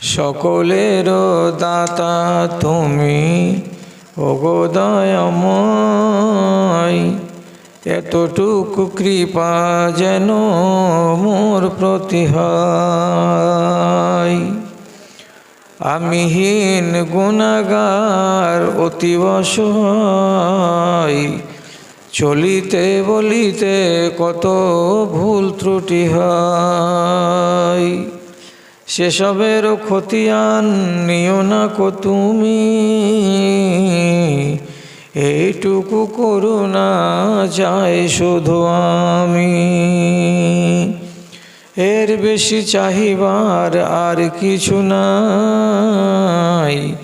সকলের দাতা তুমি ওগোদয়ময় এতটুকু কৃপা যেন মোর প্রতি হয়। আমি হীন গুণাগার অতিবশ চলিতে বলিতে কত ভুল ত্রুটি হয়। সেসবের খতিয়ান নিও না কো তুমি। এইটুকু করুণা চাই শুধু আমি। এর বেশি চাহিবার আর কিছু নাই।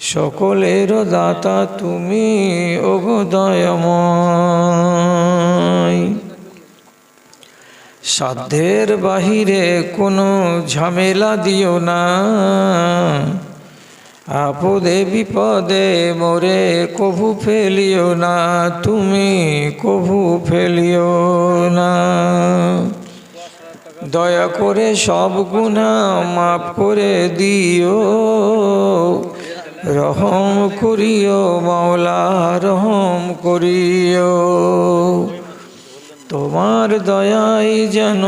সকলের দাতা তুমি ওগোদয়ময় সাধ্যের বাহিরে কোনো ঝামেলা দিও না। আপদে বিপদে মোরে কভু ফেলিও না, তুমি কভু ফেলিও না। দয়া করে সব গুণা মাফ করে দিও। রহম করিও, মাওলা, রহম করিও। তোমার দয়াই যেন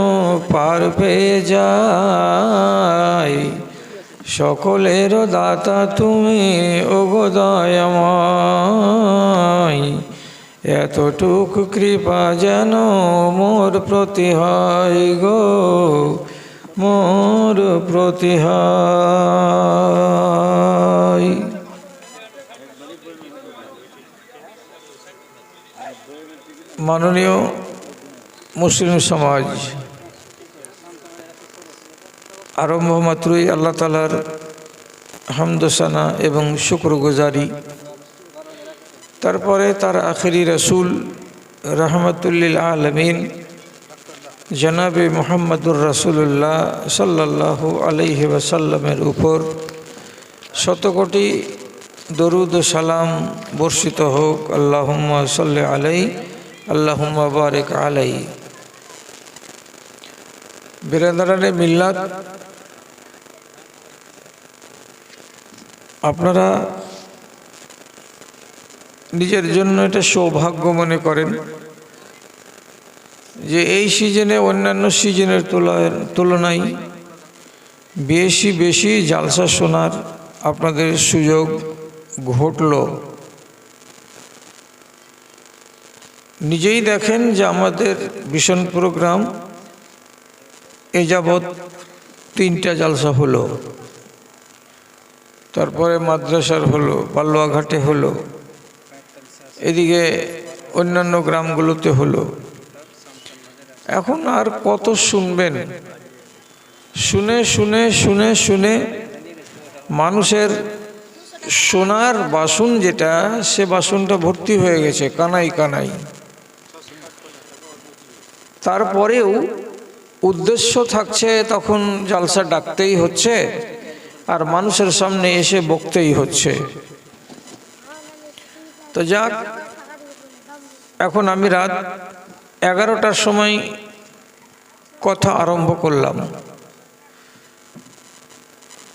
পার পেয়ে যায়। সকলের দাতা তুমি ওগোদয়ময় এতটুক কৃপা যেন মোর প্রতি হয় গো, মোর প্রতি হয়। মাননীয় মুসলিম সমাজ আরম্ভ মাত্রই আল্লাহ তালার হামদোসানা এবং শুক্রগুজারি। তারপরে তার আখেরি রসুল রহমতুল্লিল আলমিন জনাবে মোহাম্মদুর রসুল্লাহ সাল্লাহ আলহি ওয়াসাল্লামের উপর শতকোটি দরুদ সালাম বর্ষিত হোক। আল্লাহুম্মা সাল্লি আলাই আল্লাহুম্মা বারেক আলাই বিরাদারানে মিল্লাত আপনারা নিজের জন্য এটা সৌভাগ্য মনে করেন যে এই সিজনে, অন্যান্য সিজনের তুলনায় বেশি বেশি জালসা শোনার আপনাদের সুযোগ ঘটল। নিজেই দেখেন যে আমাদের ভীষণ প্রোগ্রাম এ যাবৎ তিনটা জালসা হলো। তারপরে মাদ্রাসার হলো পাল্লুয়াঘাটে হলো। এদিকে অন্যান্য গ্রামগুলোতে হলো। এখন আর কত শুনবেন? শুনে শুনে শুনে শুনে মানুষের সোনার বাসন যেটা, সে বাসনটা ভর্তি হয়ে গেছে, কানাই কানাই। তারপরেও উদ্দেশ্য থাকছে তখন জালসা ডাকতেই হচ্ছে আর মানুষের সামনে এসে বকতেই হচ্ছে। তো যাক, এখন আমি রাত এগারোটার সময় কথা আরম্ভ করলাম।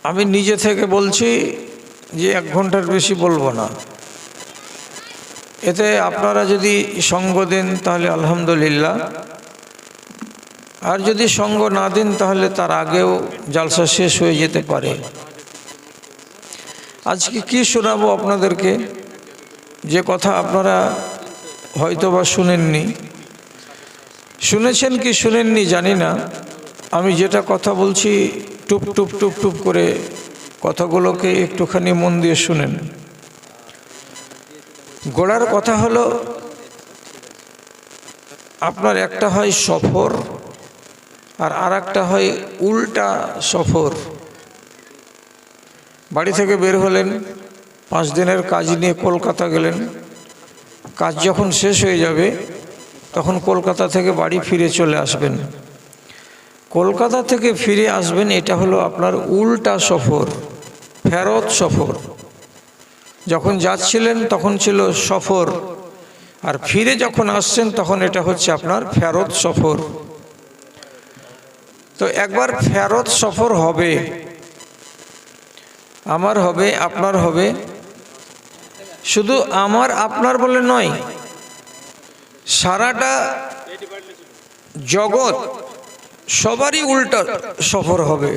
আমি নিজে থেকে বলছি যে এক ঘণ্টার বেশি বলব না। এতে আপনারা যদি সঙ্গ দেন তাহলে আলহামদুলিল্লাহ। আর যদি সঙ্গ না দেন, তাহলে তার আগেও জালসা শেষ হয়ে যেতে পারে। আজকে কি শোনাবো আপনাদেরকে? যে কথা আপনারা হয়তো বা শুনেননি। শুনেছেন কি শুনেননি জানি না। আমি যেটা কথা বলছি, টুপ টুপ টুপ টুপ করে কথাগুলোকে একটুখানি মন দিয়ে শুনেন। গোড়ার কথা হলো, আপনার একটা হয় সফর আর আর একটা হয় উল্টা সফর। বাড়ি থেকে বের হলেন, পাঁচ দিনের কাজ নিয়ে কলকাতা গেলেন। কাজ যখন শেষ হয়ে যাবে, তখন কলকাতা থেকে বাড়ি ফিরে চলে আসবেন। কলকাতা থেকে ফিরে আসবেন, এটা হলো আপনার উল্টা সফর, ফেরত সফর। যখন যাচ্ছিলেন, তখন ছিল সফর। আর ফিরে যখন আসছেন, তখন এটা হচ্ছে আপনার ফেরত সফর। তো একবার ফেরত সফর হবে। আমার হবে, আপনার হবে। শুধু আমার, আপনার বলে নয়, সারাটা জগৎ সবারই উল্টা সফর হবে।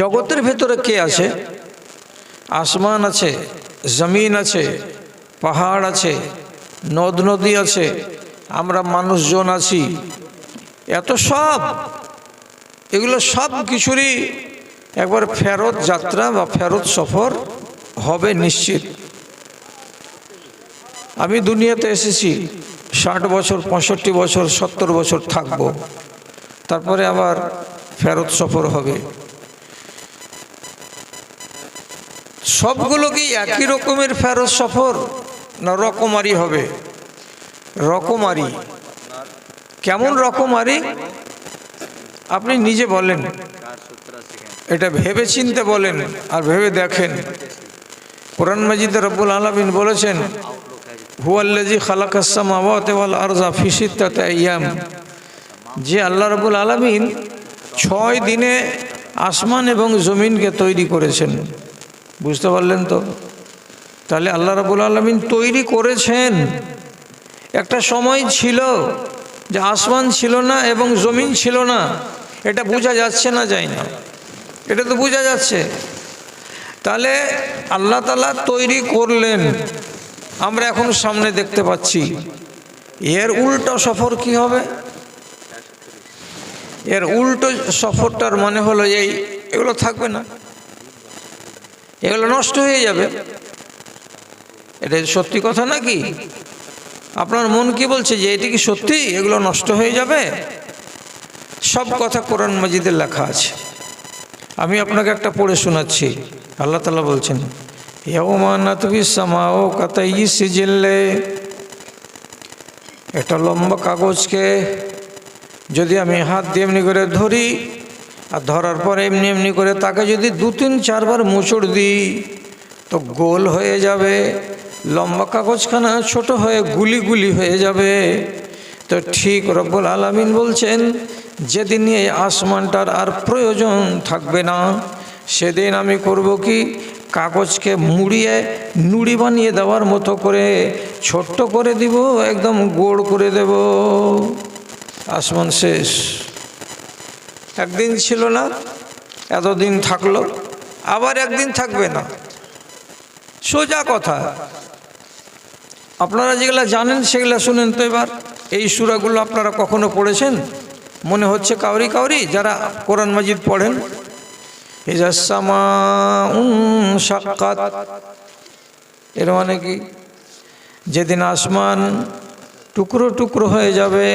জগতের ভেতরে কে আছে? আসমান আছে, জমিন আছে, পাহাড় আছে নদ নদী আছে, আমরা মানুষজন আছি এত সব। এগুলো সব কিছুরই একবার ফেরত যাত্রা বা ফেরত সফর হবে নিশ্চিত। আমি দুনিয়াতে এসেছি, ষাট বছর, পঁয়ষট্টি বছর, সত্তর বছর থাকব। তারপরে আবার ফেরত সফর হবে। সবগুলো কি একই রকমের ফেরত সফর না রকমারি হবে? রকমারি। কেমন রকমারি আপনি নিজে বলেন। এটা ভেবে চিনতে বলেন আর ভেবে দেখেন। কোরআন মাজিদ রব্বুল আলমিন বলেছেন হুয়াল্লাজি খালাকাসামাওয়াত ওয়াল আরজা ফি সিত্তাতি আইয়াম। যে আল্লাহ রব্বুল আলমিন ছয় দিনে আসমান এবং জমিনকে তৈরি করেছেন। বুঝতে পারলেন তো? তাহলে আল্লাহ রাবুল আলমিন তৈরি করেছেন। একটা সময় ছিল যে আসমান ছিল না এবং জমিন ছিল না, এটা বোঝা যাচ্ছে না যায় না। এটা তো বোঝা যাচ্ছে। তাহলে আল্লাহ তালা তৈরি করলেন, আমরা এখন সামনে দেখতে পাচ্ছি। এর উল্টো সফর কি হবে? এর উল্টো সফরটার মানে হলো এই, এগুলো থাকবে না। এগুলো নষ্ট হয়ে যাবে। এটা সত্যি কথা নাকি? আপনার মন কি বলছে যে এটি কি সত্যি? এগুলো নষ্ট হয়ে যাবে? সব কথা কোরআন মাজিদে লেখা আছে। আমি আপনাকে একটা পড়ে শোনাচ্ছি। আল্লাহ তালা বলছেন সামাও কাতাই একটা লম্বা কাগজকে যদি আমি হাত দিয়ে এমনি করে ধরি, আর ধরার পর এমনি এমনি করে তাকে যদি দু তিন চারবার মুচড় দিই, তো গোল হয়ে যাবে। লম্বা কাগজখানা ছোট হয়ে গুলি গুলি হয়ে যাবে। তো ঠিক রব্বুল আলমিন বলছেন, যেদিন এই আসমানটার আর প্রয়োজন থাকবে না, সেদিন আমি করব কি? কাগজকে মুড়িয়ে নুড়ি বানিয়ে দেওয়ার মতো করে ছোট্ট করে দিব, একদম গোড় করে দেব। আসমান শেষ। একদিন ছিল না, এতদিন থাকল, আবার একদিন থাকবে না। সোজা কথা আপনারা যেগুলো জানেন, সেগুলো শুনেন তো এবার। এই সুরাগুলো আপনারা কখনো পড়েছেন? মনে হচ্ছে কাউরি কাউরি যারা কোরআন মাজিদ পড়েন। এর মানে কি? যেদিন আসমান টুকরো টুকরো হয়ে যাবে,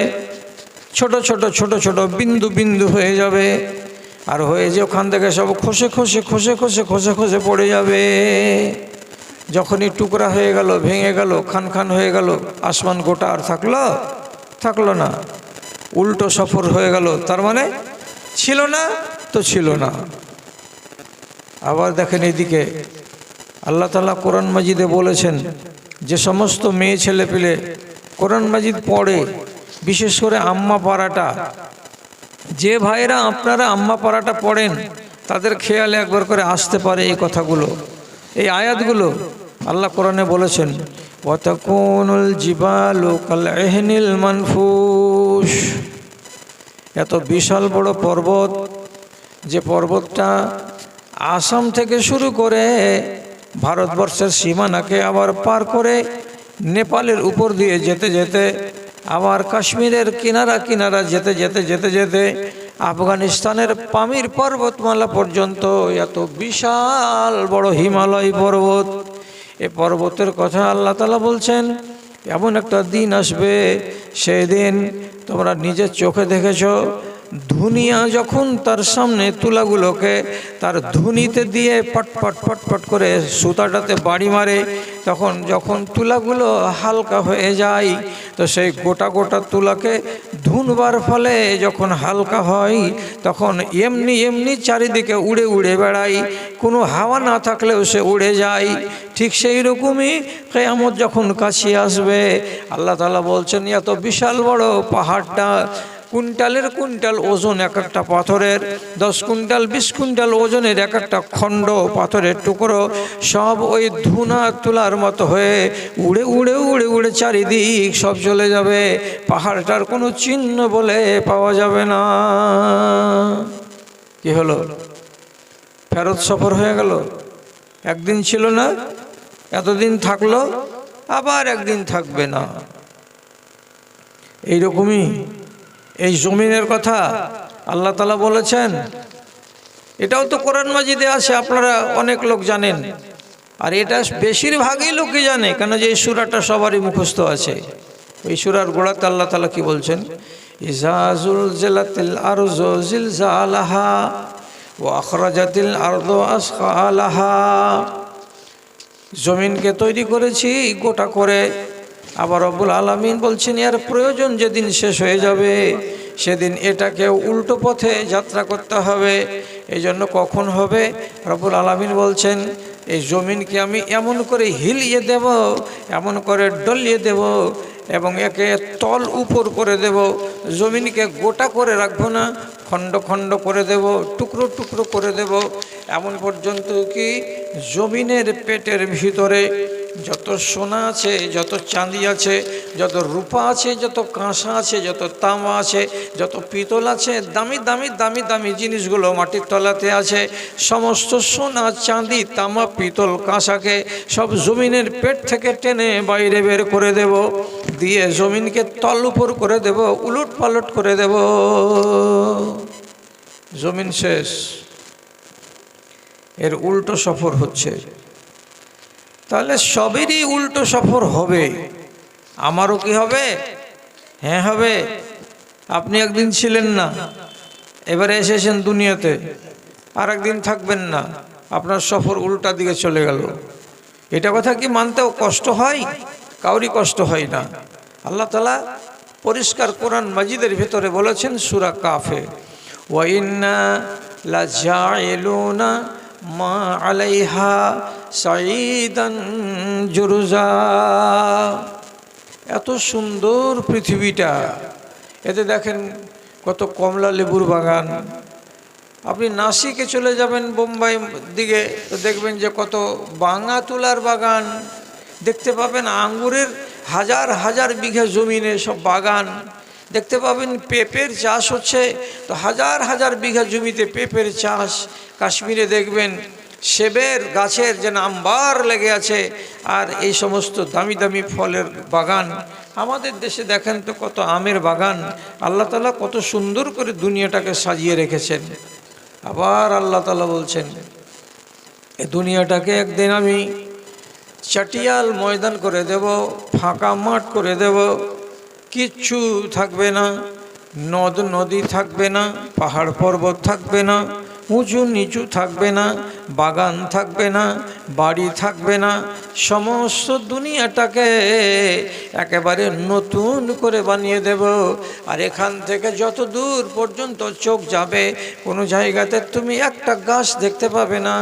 ছোট ছোট ছোট ছোট বিন্দু বিন্দু হয়ে যাবে, আর হয়ে যে ওখান থেকে সব খসে খসে খসে খসে খসে খসে পড়ে যাবে। যখনই টুকরা হয়ে গেল, ভেঙে গেল, খান খান হয়ে গেল, আসমান গোটা আর থাকল? থাকল না। উল্টো সফর হয়ে গেল। তার মানে ছিল না তো ছিল না। আবার দেখেন এদিকে, আল্লাহ তালা কোরআন মাজিদে বলেছেন, যে সমস্ত মেয়ে ছেলে পেলে কোরআন মাজিদ পড়ে, বিশেষ করে আম্মা পাড়াটা। যে ভাইরা আপনারা আম্মা পাড়াটা পড়েন, তাদের খেয়ালে একবার করে আসতে পারে এই কথাগুলো। এই আয়াতগুলো আল্লাহ কোরআনে বলেছেন, ওয়াতাকুনুল জিবালু কাল এহনিল মানফুস এত বিশাল বড় পর্বত, যে পর্বতটা আসাম থেকে শুরু করে ভারতবর্ষের সীমানাকে আবার পার করে নেপালের উপর দিয়ে যেতে যেতে, আবার কাশ্মীরের কিনারা কিনারা যেতে যেতে যেতে যেতে আফগানিস্তানের পামির পর্বতমালা পর্যন্ত এত বিশাল বড় হিমালয় পর্বত। এ পর্বতের কথা আল্লাহ তালা বলছেন, এমন একটা দিন আসবে সেই দিন তোমরা নিজের চোখে দেখেছ ধুনিয়া যখন তার সামনে তুলাগুলোকে তার ধুনিতে দিয়ে পটপট পটপট করে সুতাটাতে বাড়ি মারে, তখন যখন তুলাগুলো হালকা হয়ে যায়, তো সেই গোটা গোটা তুলাকে ধুনবার ফলে যখন হালকা হয়, তখন এমনি এমনি চারিদিকে উড়ে উড়ে বেড়াই কোনো হাওয়া না থাকলেও সে উড়ে যায়। ঠিক সেই রকমই কেয়ামত যখন কাছে আসবে, আল্লাহ তালা বলছেন, এত বিশাল বড় পাহাড়টা কুইন্টালের কুইন্টাল ওজন এক একটা পাথরের, দশ কুইন্টাল, বিশ কুইন্টাল ওজনের এক একটা খণ্ড পাথরের টুকরো সব ওই ধুনা তুলার মতো হয়ে উড়ে উড়ে উড়ে উড়ে চারিদিক সব চলে যাবে। পাহাড়টার কোনো চিহ্ন বলে পাওয়া যাবে না। কি হলো? ফেরত সফর হয়ে গেল? একদিন ছিল না, এতদিন থাকল, আবার একদিন থাকবে না। এইরকমই এই জমিনের কথা আল্লাহ তালা বলেছেন। এটাও তো কোরআন মাজিদে আছে, আপনারা অনেক লোক জানেন। আর এটা বেশিরভাগই লোকই জানে, কেন যে এই সুরাটা সবারই মুখস্থ আছে। এই সুরার গোড়াতে আল্লাহ তালা কি বলছেন? জমিনকে তৈরি করেছি, গোটা করে আবার রব্বুল আলমিন বলছেন, এর প্রয়োজন যেদিন শেষ হয়ে যাবে, সেদিন এটাকে উল্টো পথে যাত্রা করতে হবে। এই জন্য কখন হবে? রব্বুল আলমিন বলছেন, এই জমিনকে আমি এমন করে হিলিয়ে দেব, এমন করে ডলিয়ে দেব এবং একে তল উপর করে দেব। জমিনকে গোটা করে রাখব না খণ্ড খণ্ড করে দেব, টুকরো টুকরো করে দেব। এমন পর্যন্ত কি জমিনের পেটের ভিতরে যত সোনা আছে, যত চাঁদি আছে, যত রূপা আছে, যত কাঁসা আছে, যত তামা আছে, যত পিতল আছে, দামি দামি দামি দামি জিনিসগুলো মাটির তলাতে আছে। সমস্ত সোনা, চাঁদি, তামা, পিতল, কাঁসাকে সব জমিনের পেট থেকে টেনে বাইরে বের করে দেব। দিয়ে জমিনকে তল উপর করে দেব, উলট পালট করে দেব। জমিন শেষ। এর উল্টো সফর হচ্ছে। তাহলে সবেরই উল্টো সফর হবে। আমারও কি হবে? হ্যাঁ হবে। আপনি একদিন ছিলেন না। এবারে এসেছেন দুনিয়াতে। আর একদিন থাকবেন না। আপনার সফর উল্টা দিকে চলে গেল। এটা কথা কি মানতেও কষ্ট হয়? কাউরই কষ্ট হয় না। আল্লাহ তালা পরিষ্কার কোরআন মাজিদের ভেতরে বলেছেন, সুরা কাফে। ওয়াইন্না লাজাইলুনা মা আলাইহা সাইদান জুরুজা এত সুন্দর পৃথিবীটা। এতে দেখেন কত কমলা লেবুর বাগান। আপনি নাসিকে চলে যাবেন বোম্বাই দিকে, তো দেখবেন যে কত বাঙা তুলার বাগান। দেখতে পাবেন আঙ্গুরের হাজার হাজার বিঘা জমিনে সব বাগান। দেখতে পাবেন পেঁপের চাষ হচ্ছে। তো হাজার হাজার বিঘা জমিতে পেঁপের চাষ কাশ্মীরে দেখবেন। সেবের গাছের যে নাম্বার লেগে আছে আর এই সমস্ত দামি দামি ফলের বাগান। আমাদের দেশে দেখেন তো কত আমের বাগান। আল্লাহ তালা কত সুন্দর করে দুনিয়াটাকে সাজিয়ে রেখেছেন। আবার আল্লাহ তালা বলছেন, এ দুনিয়াটাকে একদিন আমি চাটিয়াল ময়দান করে দেব, ফাঁকা মাঠ করে দেব কিচ্ছু থাকবে না নদ নদী থাকবে না পাহাড় পর্বত থাকবে না উঁচু নিচু থাকবে না, বাগান থাকবে না, বাড়ি থাকবে না, সমস্ত দুনিয়াটাকে একেবারে নতুন করে বানিয়ে দেব। আর এখান থেকে যত দূর পর্যন্ত চোখ যাবে, কোনো জায়গাতে তুমি একটা গাছ দেখতে পাবে না,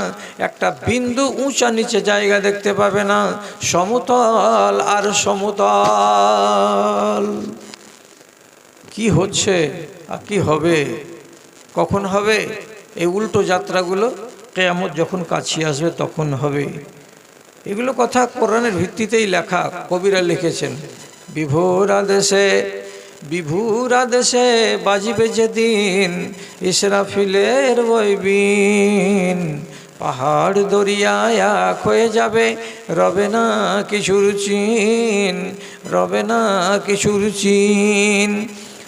একটা বিন্দু উঁচা নিচে জায়গা দেখতে পাবে না, সমতল আর সমতল। কি হচ্ছে আর কি হবে? কখন হবে? এই উল্টো যাত্রাগুলো কেয়ামত যখন কাছে আসবে তখন হবে। এগুলো কথা কোরআনের ভিত্তিতেই লেখা, কবিরা লিখেছেন। বিভোর আদেশে, বিভুর আদেশে বাজিবে যেদিন ইসরাফিলের বইবিন। পাহাড় দরিয়ায় এক হয়ে যাবে, রবে না কিছুর চিন, রবে না কিছুর চিন।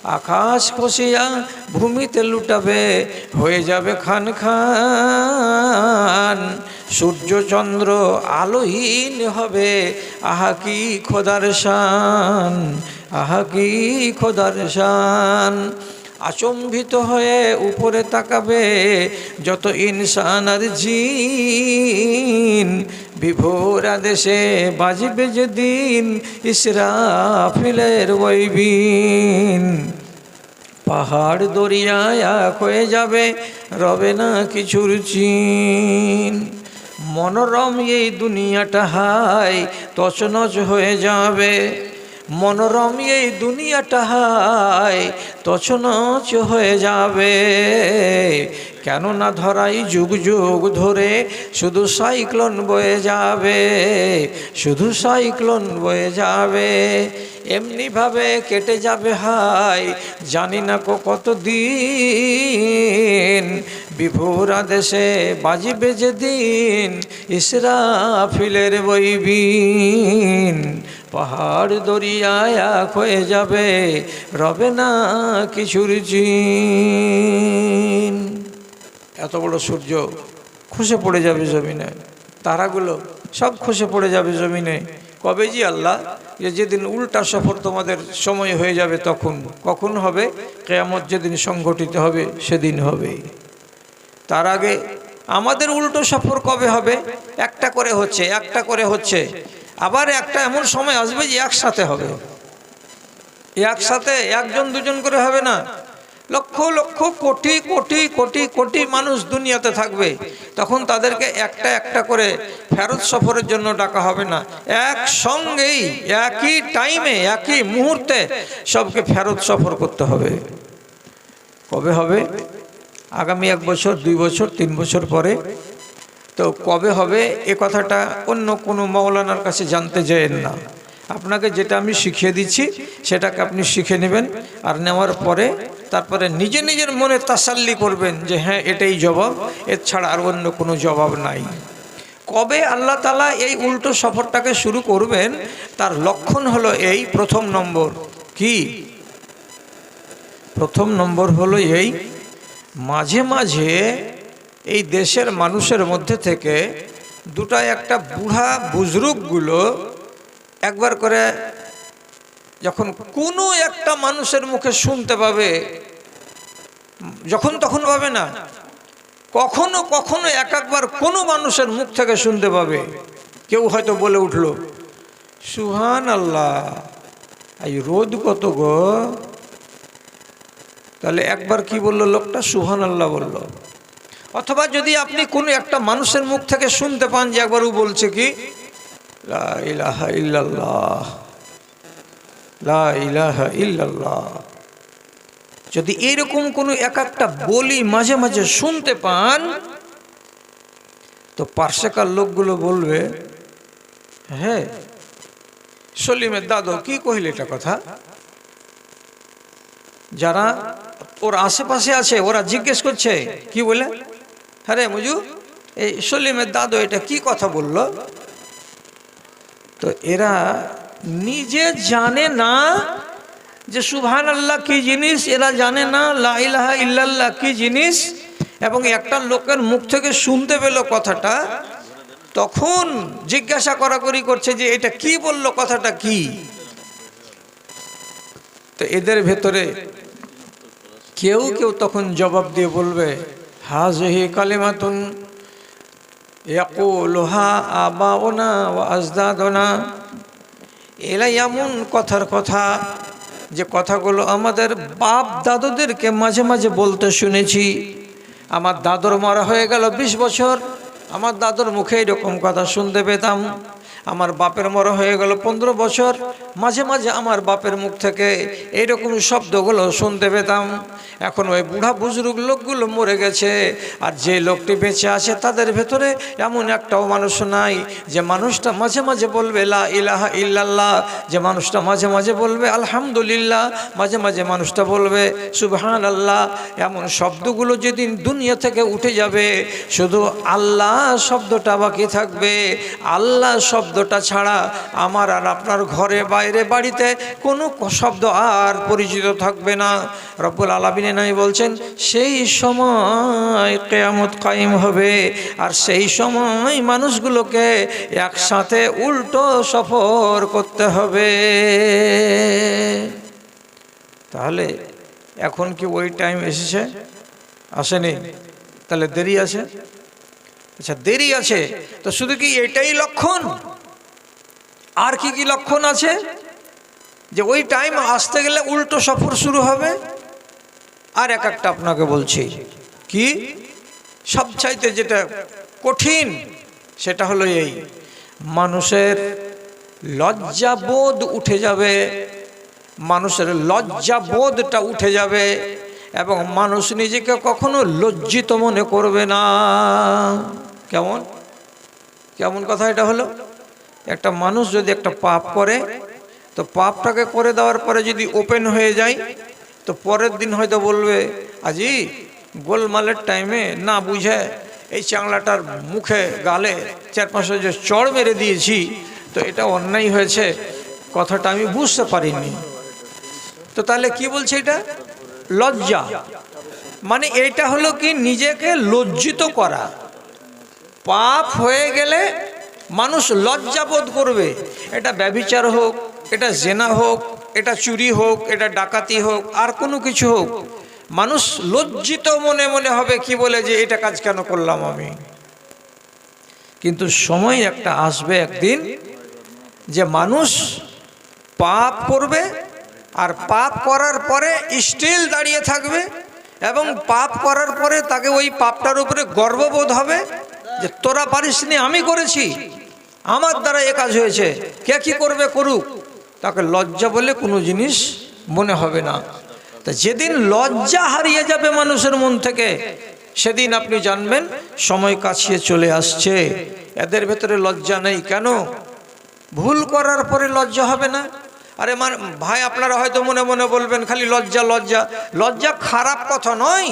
আকাশ খসিয়া ভূমিতে লুটাবে, হয়ে যাবে খান খান। সূর্য চন্দ্র আলোহীন হবে, আহা কি খোদার শান, আহা কি খোদার শান। আচম্বিত হয়ে উপরে তাকাবে যত ইনসান আর জিন, বিভোর আদেশে বাজবে যেদিন ইসরাফিলের ওইবিন পাহাড় দরিয়ায় হয়ে যাবে রবে না কিছুর চিন। মনোরম এই দুনিয়াটা হাই তছনছ হয়ে যাবে। মনোরম এই দুনিয়াটা হায়, তছনছ হয়ে যাবে। কেননা ধরাই যুগ যুগ ধরে শুধু সাইক্লোন বয়ে যাবে, শুধু সাইক্লোন বয়ে যাবে। এমনিভাবে কেটে যাবে হাই জানি না কত দিন বিভোরা দেশে বাজিবে যে দিন ইসরাফিলের বইবিন। পাহাড় দরিয়ায় এক হয়ে যাবে রবে না কিছুর জিন। এত বড় সূর্য খসে পড়ে যাবে জমিনে, তারাগুলো সব খসে পড়ে যাবে জমিনে। কবে জি আল্লাহ যে যেদিন উল্টা সফর তোমাদের সময় হয়ে যাবে তখন, কখন হবে? কেয়ামত যেদিন সংগঠিত হবে, সেদিন হবে। তার আগে আমাদের উল্টো সফর কবে হবে? একটা করে হচ্ছে, একটা করে হচ্ছে। আবার একটা এমন সময় আসবে যে একসাথে হবে। একসাথে একজন দুজন করে হবে না। লক্ষ লক্ষ, কোটি কোটি কোটি কোটি মানুষ দুনিয়াতে থাকবে। তখন তাদেরকে একটা একটা করে ফেরত সফরের জন্য ডাকা হবে না। একসঙ্গেই, একই টাইমে একই মুহূর্তে সবকে ফেরত সফর করতে হবে। কবে হবে? আগামী এক বছর, দুই বছর, তিন বছর পরে। তো কবে হবে? এ কথাটা অন্য কোনো মৌলানার কাছে জানতে যেয়েন না। আপনাকে যেটা আমি শিখিয়ে দিচ্ছি, সেটাকে আপনি শিখে নেবেন আর নেওয়ার পরে তারপরে নিজে নিজের মনে তাসাল্লি করবেন যে হ্যাঁ এটাই জবাব। এর ছাড়া আর অন্য কোনো জবাব নাই। কবে আল্লাহ তালা এই উল্টো সফরটাকে শুরু করবেন, তার লক্ষণ হলো এই প্রথম নম্বর। কি? প্রথম নম্বর হলো এই মাঝে মাঝে এই দেশের মানুষের মধ্যে থেকে দুটা একটা বুড়া বুজরুকগুলো একবার করে যখন কোনো একটা মানুষের মুখে শুনতে পাবে, যখন তখন পাবে না, কখনো কখনো এক একবার কোনো মানুষের মুখ থেকে শুনতে পাবে। কেউ হয়তো বলে উঠল সুহান আল্লাহ এই রোদ কত গো? তাহলে একবার কি বলল লোকটা? সুহান আল্লাহ বলল। অথবা যদি আপনি কোনো একটা মানুষের মুখ থেকে শুনতে পান যে একবার ও বলছে কি? লা ইলাহা যদি এরকম কোনো এক একটা বলি মাঝে মাঝে শুনতে পান, তো পার্শ্বেকার লোকগুলো বলবে হ্যাঁ সলিমের দাদু, কি কহিল এটা কথা? যারা ওর আশেপাশে আছে, ওরা জিজ্ঞেস করছে, কি বলে? হ্যাঁ মুজু, এই সলিমের দাদু এটা কি কথা বলল? তো এরা নিজে জানে না যে সুভান আল্লাহ কি জিনিস, এরা জানে না লাইলাহা ইল্লাল্লাহ কি জিনিস, এবং একটা লোকের মুখ থেকে শুনতে পেল কথাটা, তখন জিজ্ঞাসা করাকরি করছে যে এটা কি বলল, কথাটা কি? তো এদের ভেতরে কেউ কেউ তখন জবাব দিয়ে বলবে, হাজহি কালিমাতুন ইয়াকুলুহা আবাউনা ওয়া আজদাদনা। এরা এমন কথার কথা যে কথাগুলো আমাদের বাপ দাদুদেরকে মাঝে মাঝে বলতে শুনেছি। আমার দাদুর মারা হয়ে গেল বিশ বছর, আমার দাদুর মুখে এরকম কথা শুনতে পেতাম। আমার বাপের মরা হয়ে গেল পনেরো বছর। মাঝে মাঝে আমার বাপের মুখ থেকে এইরকম শব্দগুলো শুনতে পেতাম। এখন ওই বুড়া বুজরুগ লোকগুলো মরে গেছে। আর যে লোকটি বেঁচে আছে তাদের ভেতরে এমন একটাও মানুষ নাই যে মানুষটা মাঝে মাঝে বলবে, লা ইলাহা ইল্লাল্লাহ। যে মানুষটা মাঝে মাঝে বলবে, আলহামদুলিল্লাহ। মাঝে মাঝে মানুষটা বলবে সুবহান আল্লাহ এমন শব্দগুলো যেদিন দুনিয়া থেকে উঠে যাবে, শুধু আল্লাহ শব্দটা বাকি থাকবে। আল্লাহ শব্দটা ছাড়া আমার আর আপনার ঘরে বাইরে বাড়িতে কোনো শব্দ আর পরিচিত থাকবে না। রব্বুল আলমিনে নাই বলছেন, সেই সময় কেয়ামত কায়েম হবে আর সেই সময় মানুষগুলোকে একসাথে উল্টো সফর করতে হবে। তাহলে এখন কি ওই টাইম এসেছে? আসেনি। তাহলে দেরি আছে? আচ্ছা দেরি আছে। তো শুধু কি এটাই লক্ষণ? আর কি কি লক্ষণ আছে? যে ওই টাইম আসতে গেলে উল্টো সফর শুরু হবে? আর এক একটা আপনাকে বলছি, কি? সবচাইতে যেটা কঠিন সেটা হলো এই, মানুষের লজ্জাবোধ উঠে যাবে, মানুষের লজ্জাবোধটা উঠে যাবে, এবং মানুষ নিজেকে কখনো লজ্জিত মনে করবে না। কেমন? কেমন কথা এটা হলো? একটা মানুষ যদি একটা পাপ করে, তো পাপটাকে করে দেওয়ার পরে যদি ওপেন হয়ে যায়, তো পরের দিন হয়তো বলবে, আজি, গোলমালের টাইমে না বুঝে এই চাংলাটার মুখে, গালে চার পাঁচশো যে চড় মেরে দিয়েছি, তো এটা অন্যায় হয়েছে, কথাটা আমি বুঝতে পারিনি। তো তাহলে কি বলছে এটা? লজ্জা। মানে এটা হলো কি নিজেকে লজ্জিত করা। পাপ হয়ে গেলে মানুষ লজ্জাবোধ করবে। এটা ব্যভিচার হোক, এটা জেনা হোক, এটা চুরি হোক, এটা ডাকাতি হোক, আর কোনো কিছু হোক, মানুষ লজ্জিত মনে মনে হবে কি বলে যে, এটা কাজ কেন করলাম আমি? কিন্তু সময় একটা আসবে একদিন যে মানুষ পাপ করবে, আর পাপ করার পরে স্টিল দাঁড়িয়ে থাকবে, এবং পাপ করার পরে তাকে ওই পাপটার উপরে গর্ববোধ হবে যে, তোরা পারিসনি, আমি করেছি। আমার দ্বারা এ কাজ হয়েছে। কে কি করবে করুক। তাকে লজ্জা বলে কোনো জিনিস মনে হবে না। তা যেদিন লজ্জা হারিয়ে যাবে মানুষের মন থেকে, সেদিন আপনি জানবেন সময় কাছিয়ে চলে আসছে। এদের ভেতরে লজ্জা নেই। কেন? ভুল করার পরে লজ্জা হবে না। আরে ভাই, আপনারা হয়তো মনে মনে বলবেন, খালি লজ্জা লজ্জা। লজ্জা খারাপ কথা নয়।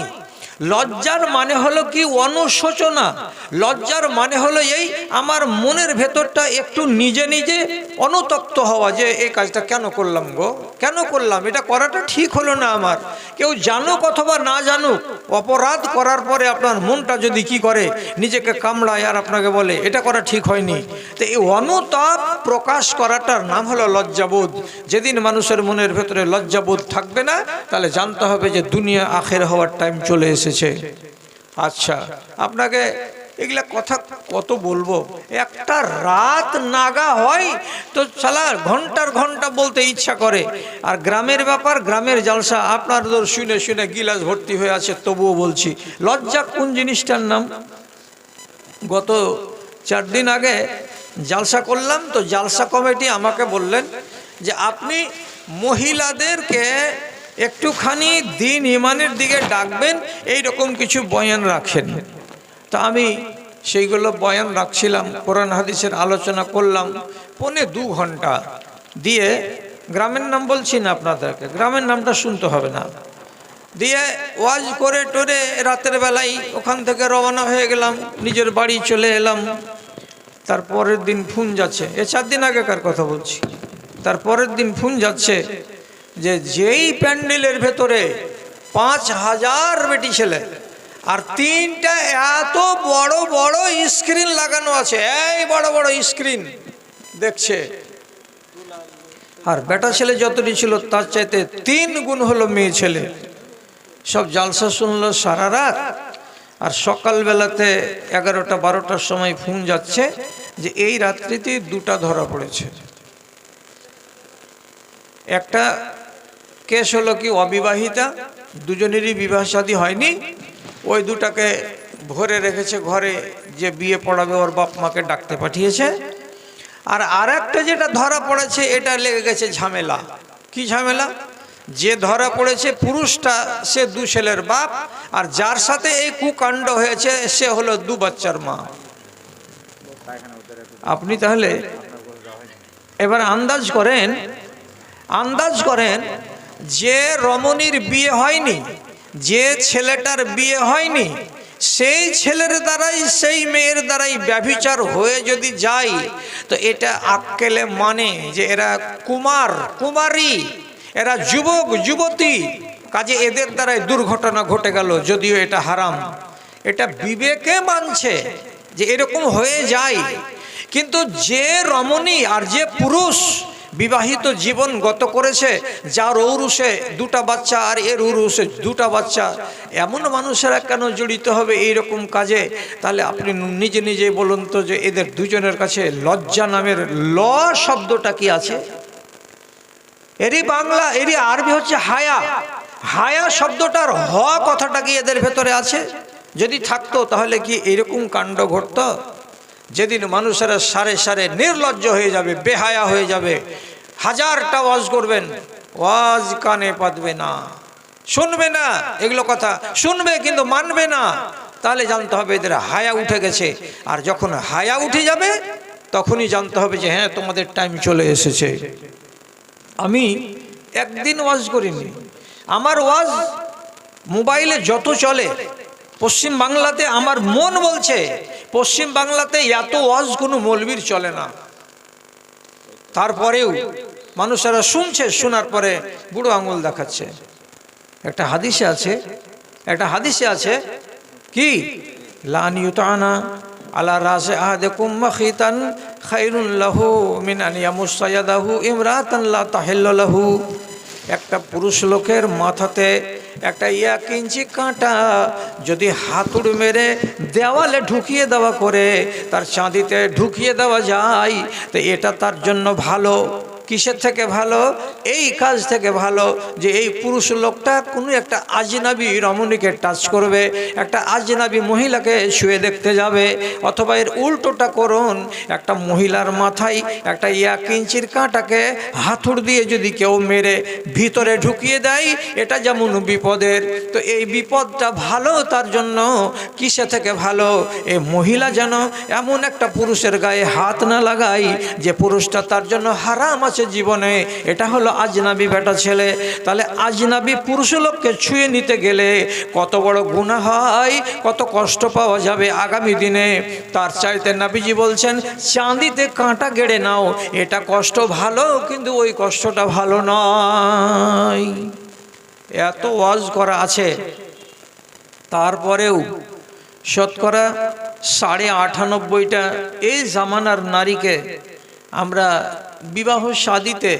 লজ্জার মানে হলো কি অনুশোচনা? লজ্জার মানে হলো এই আমার মনের ভেতরটা একটু নিজে নিজে অনুতপ্ত হওয়া যে এই কাজটা কেন করলাম গো? কেন করলাম? এটা করাটা ঠিক হলো না আমার। কেউ জানুক অথবা না জানুক, অপরাধ করার পরে আপনার মনটা যদি কি করে? নিজেকে কামড়ায় আর আপনাকে বলে, এটা করা ঠিক হয়নি। তো এই অনুতাপ প্রকাশ করাটার নাম হলো লজ্জাবোধ। যেদিন মানুষের মনের ভেতরে লজ্জাবোধ থাকবে না, তাহলে জানতে হবে যে দুনিয়া আখের হওয়ার টাইম চলে এসেছে। আচ্ছা আপনাকে এগুলা কথা কত বলব? একটা রাত নাগা হয় তো সালা ঘণ্টার ঘণ্টা বলতে ইচ্ছা করে। আর গ্রামের ব্যাপার, গ্রামের জালসা আপনাদের শুনে শুনে গিলাস ভর্তি হয়ে আছে, তবুও বলছি। লজ্জা কোন জিনিসটার নাম? গত চার দিন আগে জালসা করলাম তো জালসা কমিটি আমাকে বললেন যে আপনি মহিলাদেরকে একটুখানি দিন ইমানের দিকে ডাকবেন এই রকম কিছু বয়ান রাখেন। তা আমি সেইগুলো বয়ান রাখছিলাম, কোরআন হাদিসের আলোচনা করলাম, পৌনে দু ঘণ্টা দিয়ে, গ্রামের নাম বলছি না আপনাদেরকে, গ্রামের নামটা শুনতে হবে না। দিয়ে ওয়াজ করে টোরে রাতের বেলায় ওখান থেকে রওনা হয়ে গেলাম, নিজের বাড়ি চলে এলাম। তারপরের দিন ফোন যাচ্ছে, এ চার দিন আগেকার কথা বলছি। তারপরের দিন ফোন যাচ্ছে যে যেই প্যান্ডেলের ভেতরে পাঁচ হাজার বেটি ছেলে আর তিনটা এত বড় বড় স্ক্রিন লাগানো আছে, এই বড় বড় স্ক্রিন দেখছে। আর বেটা ছেলে যতটি ছিল, তার চাইতে তিন গুণ হলো মেয়ে ছেলে। সব জালসা শুনলো সারা রাত। আর সকালবেলাতে এগারোটা বারোটার সময় ফোন যাচ্ছে যে এই রাত্রিতে দুটা ধরা পড়েছে। একটা কেস হলো কি অবিবাহিতা? দুজনেরই বিবাহ শাদী হয়নি। ওই দুটাকে ভরে রেখেছে, ঘরে যে বিয়ে পড়াবে ওর বাপ মাকে ডাকতে পাঠিয়েছে। আর আর একটা যেটা ধরা পড়েছে, এটা লেগে গেছে ঝামেলা। কি ঝামেলা? যে ধরা পড়েছে পুরুষটা, সে দু ছেলের বাপ, আর যার সাথে এই কুকাণ্ড হয়েছে, সে হলো দু বাচ্চার মা। আপনি তাহলে এবার আন্দাজ করেন আন্দাজ করেন যে রমণীর বিয়ে হয়নি, যে ছেলেটার বিয়ে হয়নি, সেই ছেলের দ্বারাই, সেই মেয়ের দ্বারাই ব্যভিচার হয়ে যদি যায়, তো এটা আক্কেলে মানে যে এরা কুমার, কুমারী, এরা যুবক, যুবতী। কাজে এদের দ্বারাই দুর্ঘটনা ঘটে গেল, যদিও এটা হারাম। এটা বিবেকে মানছে যে এরকম হয়ে যায়। কিন্তু যে রমণী আর যে পুরুষ বিবাহিত জীবন গত করেছে, যার ঔরুষে দুটা বাচ্চা আর এর উরুষে দুটা বাচ্চা। এমন মানুষেরা কেন জড়িত হবে এই রকম কাজে? তাহলে আপনি নিজে নিজে বলুন তো যে এদের দুজনের কাছে লজ্জা নামের ল শব্দটা কি আছে? এরই বাংলা, এরই আরবি হচ্ছে হায়া। হায়া শব্দটার হ কথাটা কি এদের ভেতরে আছে? যদি থাকতো তাহলে কি এরকম কাণ্ড ঘটতো? যেদিন মানুষেরা সারে সারে নির্লজ্জ হয়ে যাবে, বেহায়া হয়ে যাবে। হাজারটা ওয়াজ করবেন, ওয়াজ কানে পাতবে না। শুনবে না এগুলো কথা, শুনবে কিন্তু মানবে না। তাহলে জানতে হবে এদের হায়া উঠে গেছে। আর যখন হায়া উঠে যাবে, তখনই জানতে হবে যে হ্যাঁ তোমাদের টাইম চলে এসেছে। আমি একদিন ওয়াজ করিনি। আমার ওয়াজ মোবাইলে যত চলে, পশ্চিম বাংলাতে আমার মন বলছে, পশ্চিম বাংলাতে এত ওয়াজ কোনো মলবির চলে না। তারপরেও মানুষেরা শুনছে, শোনার পরে বুড়ো আঙুল দেখাচ্ছে। একটা হাদিসে আছে, একটা হাদিসে আছে কি? লান ইউতানা আলা রাজে আহাদেকুম মাখিতান খাইরুল্লাহু মিন আন ইয়ামুসায়াদাহু ইমরাতান লা তাহিল্লু লাহু। একটা পুরুষ লোকের মাথাতে একটা এক ইঞ্চি কাঁটা যদি হাতুড় মেরে দেওয়ালে ঢুকিয়ে দেওয়া করে, তার চাঁদিতে ঢুকিয়ে দেওয়া যায়, তো এটা তার জন্য ভালো। কিসের থেকে ভালো? এই কাজ থেকে ভালো যে এই পুরুষ লোকটা কোনো একটা আজনাবি রমণীকে টাচ করবে, একটা আজনাবি মহিলাকে শুয়ে দেখতে যাবে, অথবা এর উল্টোটা করুন, একটা মহিলার মাথায় একটা এক ইঞ্চির কাঁটাকে হাতুড় দিয়ে যদি কেউ মেরে ভিতরে ঢুকিয়ে দেয়, এটা যেমন বিপদের। তো এই বিপদটা ভালো তার জন্য কিসে থেকে ভালো? এই মহিলা যেন এমন একটা পুরুষের গায়ে হাত না লাগাই যে পুরুষটা তার জন্য হারাম আছে। জীবনে, এটা হলো আজনাবি বেটা ছেলে। তাহলে আজনাবি পুরুষ লোককে ছুঁয়ে নিতে গেলে কত বড় গুণা হয়, কত কষ্ট পাওয়া যাবে আগামী দিনে। তার চাইতে নাবিজি বলছেন, চাঁদিতে কাঁটা গেড়ে নাও, এটা কষ্ট ভালো, কিন্তু ওই কষ্টটা ভালো নয়। এত ওয়াজ করা আছে। তারপরেও শতকরা সাড়ে আটানব্বইটা এই জামানার নারীকে আমরা বিবাহ শাদিতে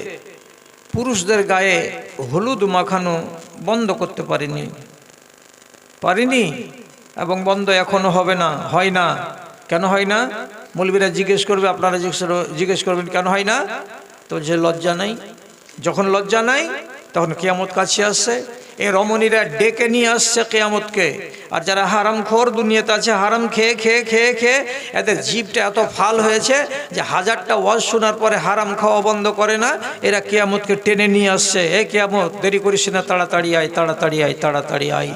পুরুষদের গায়ে হলুদ মাখানো বন্ধ করতে পারিনি। পারিনি এবং বন্ধ এখনও হবে না, হয় না। কেন হয় না? মৌলবীরা জিজ্ঞেস করবে, আপনারা জিজ্ঞেস করবেন, কেন হয় না? তো যে লজ্জা নাই। যখন লজ্জা নাই, তখন কেয়ামত কাছে আসছে। এই রমণীরা ডেকে নিয়ে আসছে কেয়ামতকে। আর যারা হারাম খোর দুনিয়াতে আছে, হারাম খেয়ে খেয়ে খেয়ে খেয়ে এদের জিভটা এত ফাল হয়েছে যে হাজারটা ওয়াজ শোনার পরে হারাম খাওয়া বন্ধ করে না, এরা কেয়ামতকে টেনে নিয়ে আসছে। এ কেয়ামত, দেরি করিস না, তাড়াতাড়ি আয় তাড়াতাড়ি আয় তাড়াতাড়ি আয়।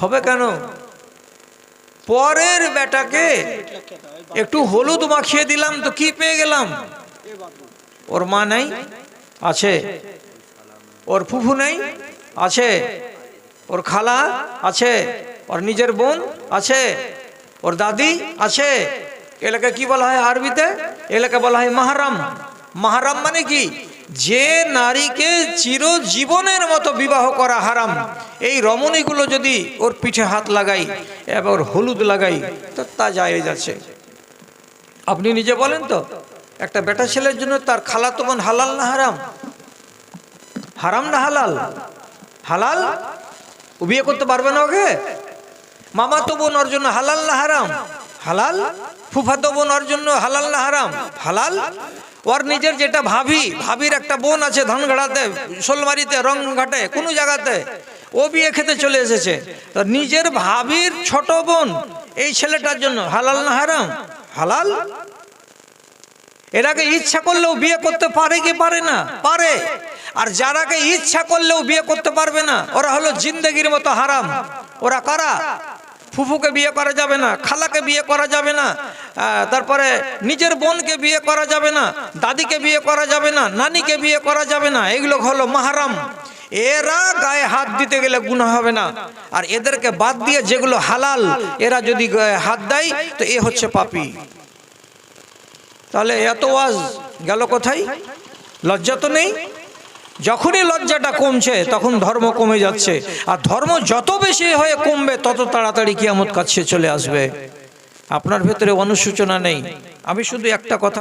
হবে কেন? পরের বেটাকে একটু হলুদ মাখিয়ে দিলাম, তো কি পেয়ে গেলাম? ওর মা নাই? আছে। ওর ফুফু নেই? আছে। ওর খালা? আছে। ওর নিজের বোন? আছে। ওর দাদি? আছে। এলাকা কি বলা হয় আরবিতে? এলাকা বলা হয় মাহারাম। মাহারাম মানে কি? যে নারীকে চিরজীবনের মতো বিবাহ করা হারাম। এই রমণীগুলো যদি ওর পিঠে হাত লাগাই, এবার হলুদ লাগাই, তো তা যায় যাচ্ছে আপনি নিজে বলেন তো, একটা বেটা ছেলের জন্য তার খালাতো বোন হালাল না হারাম? হারাম না হালাল? হালাল? ও বিয়ে করতে পারবে না ওকে? মামা তো বোন ওর জন্য হালাল না হারাম? হালাল? ফুফাতো বোন ওর জন্য হালাল না হারাম? হালাল? ওর নিজের যেটা ভাবি, ভাবির একটা বোন আছে ধানগাড়াতে শোলমারিতে, রংঘাটে, কোনো জায়গাতে, ও বিয়ে খেতে চলে এসেছে। নিজের ভাবির ছোট বোন, এই ছেলেটার জন্য হালাল না হারাম? হালাল? এরাকে ইচ্ছা করলেও বিয়ে করতে পারে কি পারে না? পারে। আর যারাকে ইচ্ছা করলেও বিয়ে করতে পারবে না, ওরা হলো জিন্দগির মতো হারাম। ওরা কারা? ফুফুকে বিয়ে করা যাবে না, খালাকে বিয়ে করা যাবে না তারপরে নিজের বোনকে বিয়ে করা যাবে না, দাদিকে বিয়ে করা যাবে না, নানিকে বিয়ে করা যাবে না, এগুলো হলো মাহারাম। এরা গায়ে হাত দিতে গেলে গুণা হবে না। আর এদেরকে বাদ দিয়ে যেগুলো হালাল, এরা যদি হাত দেয়, তো এ হচ্ছে পাপী। তাহলে এত ওয়াজ গেল কোথায়? লজ্জা তো নেই? যখনই লজ্জাটা কমছে, তখন ধর্ম কমে যাচ্ছে। আর ধর্ম যত বেশি হয়ে কমবে, তত তাড়াতাড়ি কিয়ামত কাছে চলে আসবে। আপনার ভেতরে অনুসূচনা নেই। আমি শুধু একটা কথা